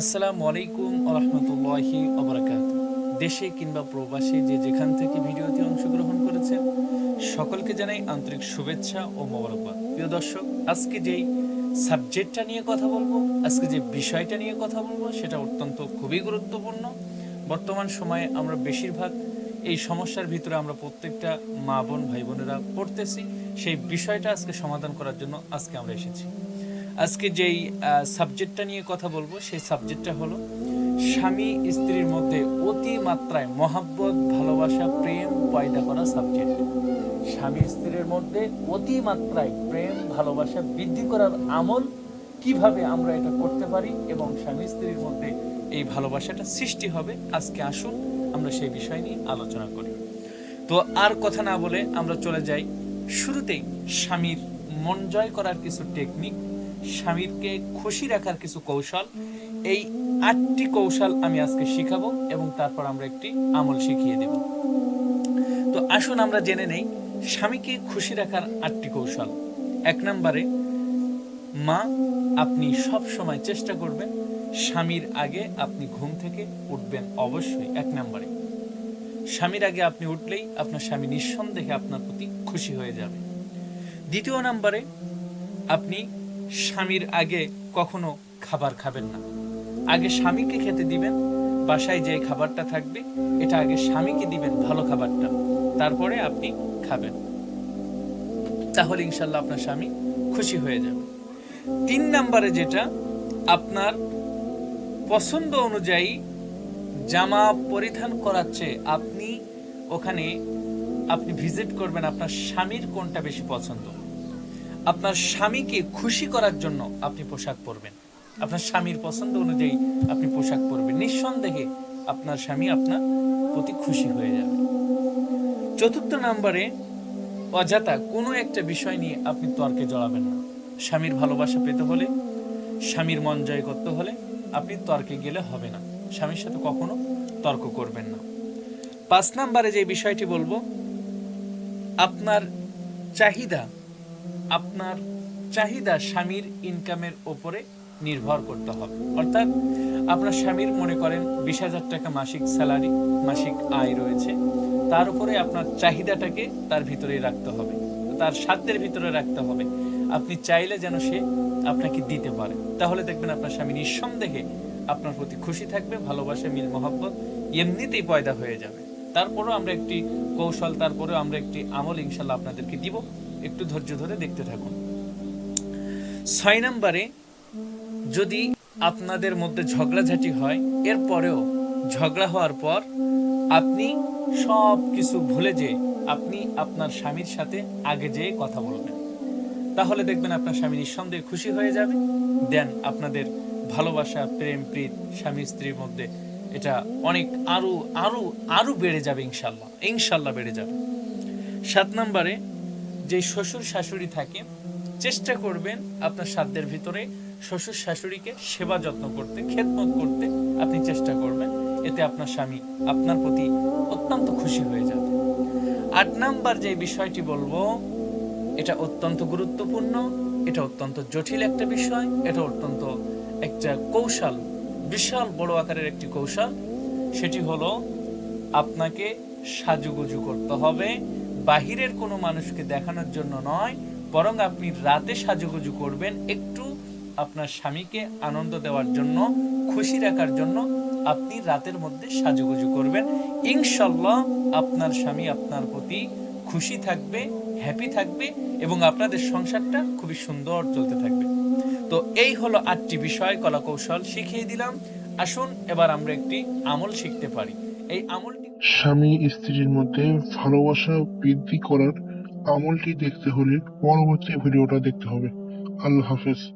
আসসালামু আলাইকুম রহমতুল্লাহি অবরাকাত দেশে কিংবা প্রবাসে যে যেখান থেকে ভিডিওতে অংশগ্রহণ করেছেন, সকলকে জানাই আন্তরিক শুভেচ্ছা ও মোবারকবাদ। প্রিয় দর্শক, আজকে যেই সাবজেক্টটা নিয়ে কথা বলব, আজকে যে বিষয়টা নিয়ে কথা বলব, সেটা অত্যন্ত খুবই গুরুত্বপূর্ণ। বর্তমান সময়ে আমরা বেশিরভাগ এই সমস্যার ভিতরে আমরা প্রত্যেকটা মা বোন, ভাই বোনেরা পড়তেছি। সেই বিষয়টা আজকে সমাধান করার জন্য আজকে আমরা এসেছি। আজকে যেই সাবজেক্টটা নিয়ে কথা বলব, সেই সাবজেক্টটা হলো স্বামী স্ত্রীর মধ্যে অতি মাত্রায় মহাব্বত, ভালোবাসা, প্রেম পয়দা করা সাবজেক্ট স্বামী স্ত্রীর মধ্যে অতি মাত্রায় প্রেম, ভালোবাসা বৃদ্ধি করার আমল কীভাবে আমরা এটা করতে পারি এবং স্বামী স্ত্রীর মধ্যে এই ভালোবাসাটা সৃষ্টি হবে, আজকে আসুন আমরা সেই বিষয় নিয়ে আলোচনা করি। তো আর কথা না বলে আমরা চলে যাই। শুরুতেই স্বামীর মন জয় করার কিছু টেকনিক স্বামীরকে খুশি রাখার কিছু কৌশল, এই আটটি কৌশল আমি আজকে শিখাবো এবং তারপর আমরা একটি আমল শিখিয়ে দেব। তো আসুন আমরা জেনে নেই স্বামীকে খুশি রাখার আটটি কৌশল। এক নম্বরে, মা, আপনি সব সময় চেষ্টা করবেন স্বামীর আগে আপনি ঘুম থেকে উঠবেন অবশ্যই, এক নম্বরে। স্বামীর আগে আপনি উঠলেই আপনার স্বামী নিঃসন্দেহে আপনার প্রতি খুশি হয়ে যাবে। দ্বিতীয় নম্বরে, আপনি স্বামীর আগে কখনো খাবার খাবেন না। আগে স্বামীকে খেতে দিবেন, বাসায় যে খাবারটা থাকবে, এটা আগে স্বামীকে দিবেন ভালো খাবারটা, তারপরে আপনি খাবেন। তাহলে ইনশাল্লাহ আপনার স্বামী খুশি হয়ে যাবে। তিন নম্বরে যেটা, আপনার পছন্দ অনুযায়ী জামা পরিধান করাচ্ছে আপনি ওখানে, আপনি ভিজিট করবেন আপনার স্বামীর কোনটা বেশি পছন্দ। আপনার স্বামীকে খুশি করার জন্য আপনি পোশাক পরবেন। আপনার স্বামীর পছন্দ অনুযায়ী আপনি পোশাক পরবেন। নিঃসন্দেহে আপনার স্বামী আপনার প্রতি খুশি হয়ে যাবে। চতুর্থ নম্বরে, অযথা কোনো একটা বিষয় নিয়ে আপনি তর্কে জড়াবেন না। স্বামীর ভালোবাসা পেতে হলে, স্বামীর মন জয় করতে হলে আপনি তর্কে গেলে হবে না। স্বামীর সাথে কখনো তর্ক করবেন না। পাঁচ নম্বরে যে বিষয়টি বলব, আপনার চাহিদা আপনার চাহিদা স্বামীর ইনকামের ওপরে নির্ভর করতে হবে। অর্থাৎ আপনার স্বামীর মনে করেন বিশ হাজার টাকা মাসিক স্যালারি, মাসিক আয় রয়েছে। তার উপরে আপনার চাহিদাটাকে তার ভিতরেই রাখতে হবে। তার সাধ্যের ভিতরে রাখতে হবে। আপনি চাইলে যেন সে আপনাকে দিতে পারে। তাহলে দেখবেন আপনার স্বামী নিঃসন্দেহে আপনার প্রতি খুশি থাকবে, ভালোবাসা, মিল, মহব্বত এমনিতেই পয়দা হয়ে যাবে। তারপরেও আমরা একটি কৌশল, তারপরেও আমরা একটি আমল ইনশাল্লাহ আপনাদেরকে দিব। একটু ধৈর্য ধরে দেখতে থাকুন। ছয় নম্বরে, যদি আপনাদের মধ্যে ঝগড়াঝাটি হয় এরপরেও ঝগড়া হওয়ার পর আপনি সব কিছু ভুলে যে আপনি আপনার স্বামীর সাথে আগে যেয়ে কথা বলবেন। তাহলে দেখবেন আপনার স্বামী নিঃসন্দেহে খুশি হয়ে যাবে। দেন আপনাদের ভালোবাসা, প্রেম, প্রীত, স্বামী স্ত্রীর মধ্যে এটা অনেক আরও আরও আরও বেড়ে যাবে ইনশাল্লাহ ইনশাল্লাহ বেড়ে যাবে। সাত নম্বরে যে শ্বশুর শাশুড়ি থাকে, চেষ্টা করবেন আপনার সাধ্যের ভিতরে শ্বশুর শাশুড়িকে সেবা যত্ন করতে, খেদমত করতে আপনি চেষ্টা করবেন। এতে আপনার স্বামী আপনার প্রতি অত্যন্ত খুশি হয়ে যাবে। আট নাম্বার যে বিষয়টি বলব, এটা অত্যন্ত গুরুত্বপূর্ণ, এটা অত্যন্ত জটিল একটা বিষয়, এটা অত্যন্ত একটা কৌশল, বিশাল বড় আকারের একটি কৌশল। সেটি হলো, আপনাকে সাজুগুজু করতে হবে বাহিরের কোনো মানুষকে দেখানোর জন্য নয়, বরং আপনি রাতে সাজুগুজু করবেন, একটু আপনার স্বামীকে আনন্দ দেওয়ার জন্য, খুশি রাখার জন্য আপনি রাতের মধ্যে সাজুগুজু করবেন। ইনশাল্লাহ আপনার স্বামী আপনার প্রতি খুশি থাকবে হ্যাপি থাকবে এবং আপনাদের সংসারটা খুবই সুন্দর চলতে থাকবে। তো এই হলো আটটি বিষয় কলা কৌশল শিখিয়ে দিলাম। আসুন, এবার আমরা একটি আমল শিখতে পারি। এই আমলটি স্বামী স্ত্রীর মধ্যে ভালোবাসা বৃদ্ধি করার আমলটি দেখতে হলে পরবর্তী ভিডিওটা দেখতে হবে। আল্লাহ হাফেজ।